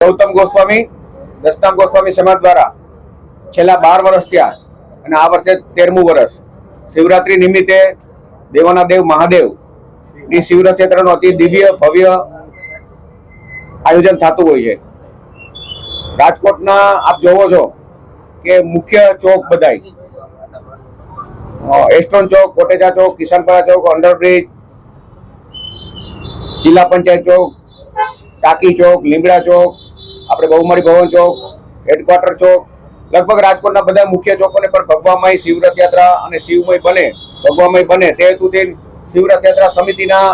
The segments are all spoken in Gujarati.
ગૌતમ ગોસ્વામી દસનામ ગોસ્વામી સમાજ દ્વારા છેલ્લા બાર વર્ષ થયા અને આ વર્ષે તેરમું વર્ષ. શિવરાત્રી નિમિત્તે દેવાના દેવ મહાદેવની શિવરાત્રિનું અતિ દિવ્ય, ભવ્ય આયોજન થતું હોય છે. રાજકોટના આપ જોવો છો કે મુખ્ય ચોક બધાય. એસ્ટોન ચોક, કોટેજા ચોક કિશનપરા ચોક, અંડરબ્રિજ, જિલ્લા પંચાયત ચોક, ટાકી ચોક, લીમડા ચોક આપણે બહુમાળી ભવન ચોક હેડક્વાર્ટર ચોક લગભગ રાજકોટના બધા મુખ્ય ચોકોને પણ ભગવામય શિવરથ યાત્રા અને શિવમય બને ભગવામય બને. તે હેતુથી શિવરથ યાત્રા સમિતિના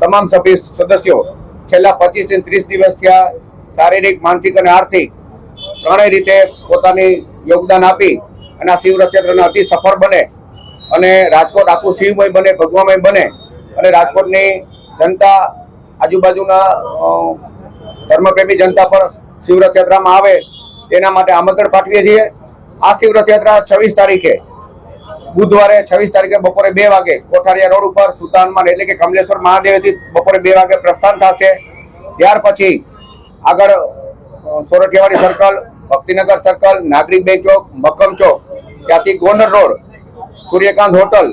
તમામ સભ્ય, સદસ્યો છેલ્લા પચીસથી ત્રીસ દિવસ થયા શારીરિક, માનસિક અને આર્થિક ત્રણેય રીતે પોતાની યોગદાન આપી અને આ શિવરથ યાત્રાને અતિ સફળ બને અને રાજકોટ આખું શિવમય બને ભગવામય બને અને રાજકોટની જનતા, આજુબાજુના ધર્મપ્રેમી જનતા પણ શિવરથ યાત્રામાં આવે તેના માટે આમંત્રણ પાઠવીએ છીએ. આ શિવરથ યાત્રા છવ્વીસ તારીખે, બુધવારે છવ્વીસ તારીખે બપોરે બે વાગે, કોઠારિયા રોડ ઉપર સુતાનમાં એટલે કે કમલેશ્વર મહાદેવથી બપોરે બે વાગે પ્રસ્થાન થશે. ત્યાર પછી આગળ સોરઠિયાવાડી સર્કલ ભક્તિનગર સર્કલ નાગરિક બે ચોક, મક્કમ ચોક, ત્યાંથી ગોંડર રોડ, સૂર્યકાંત હોટલ,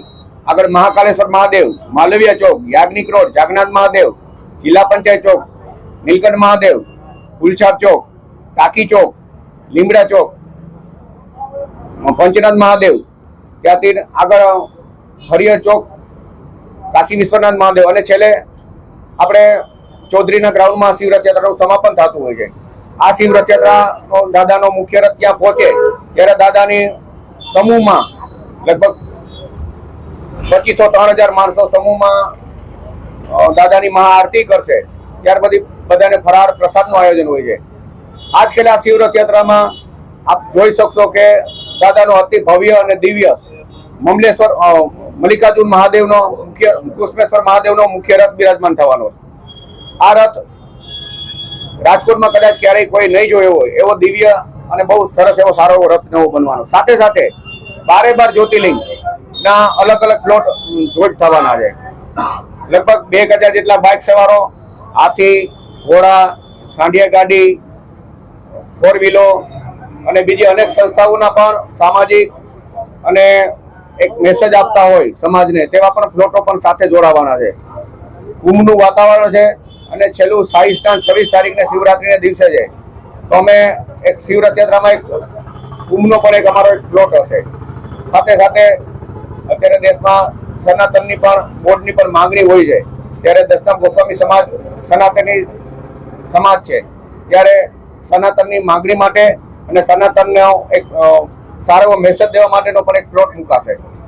આગળ મહાકાલેશ્વર મહાદેવ, માલવીય ચોક, યાજ્ઞિક રોડ, જાગનાથ મહાદેવ, જિલ્લા પંચાયત ચોક, નીલકંઠ મહાદેવ ગુલછાપ ચોક, કાકી ચોક, લીમડા ચોક પંચનાથ મહાદેવ. ત્યાંથી આગળ હરિહર ચોક, કાશી વિશ્વનાથ મહાદેવ. અને છેલ્લે આપણે ચૌધરીના ગ્રાઉન્ડમાં શિવરથયાત્રાનું સમાપન થતું હોય છે. આ શિવરથ યાત્રાનો દાદાનો મુખ્ય રથ ત્યાં પહોંચે ત્યારે દાદાની સમૂહમાં લગભગ પચીસો ત્રણ હજાર માણસો સમૂહમાં દાદાની મહાઆરતી કરશે. ત્યાર પછી બધાને ફરાર પ્રસાદનું આયોજન હોય છે. આજ ખેલે આ શિવરથ યાત્રામાં આપ જોઈ શકશો કે દાદાનો અતિ ભવ્ય અને દિવ્ય મમલેશ્વર મલ્લિકાર્જુન મહાદેવનો મુખ્ય કુષ્મેશ્વર મહાદેવનો મુખ્ય રથ બિરાજમાન થવાનો આ રથ રાજકોટમાં કદાચ ક્યારેય કોઈ નહીં જોયો હોય, એવો દિવ્ય અને બહુ સરસ એવો સારો રથ નવો બનવાનો. સાથે સાથે બારે બાર જ્યોતિર્લિંગ ના અલગ અલગ પ્લોટ જોઈન્ટ થવાના છે. લગભગ બે હજાર જેટલા બાઇક સવારો હાથી, ઘોડા, સાંઢિયા ગાડી ફોર વ્હીલો અને બીજી અનેક સંસ્થાઓના પણ સામાજિક અને એક મેસેજ આપતા હોય સમાજને, તેવા પણ પ્લોટો પણ સાથે જોડાવાના છે. કુંભનું વાતાવરણ છે અને છેલ્લું સાઈ સ્નાન છવ્વીસ તારીખને શિવરાત્રીને દિવસે છે. તો અમે એક શિવરથયાત્રામાં એક કુંભનો પણ એક અમારો એક પ્લોટ હશે. સાથે સાથે અત્યારે દેશમાં સનાતનની પણ બોર્ડની પણ માંગણી હોય છે. ત્યારે દસનામ ગોસ્વામી સમાજ સનાતની સમાજ છે. ત્યારે સનાતનની માંગણી માટે અને સનાતનનો એક સારો મેસેજ દેવા માટેનો પણ એક પ્લોટ મુકાશે.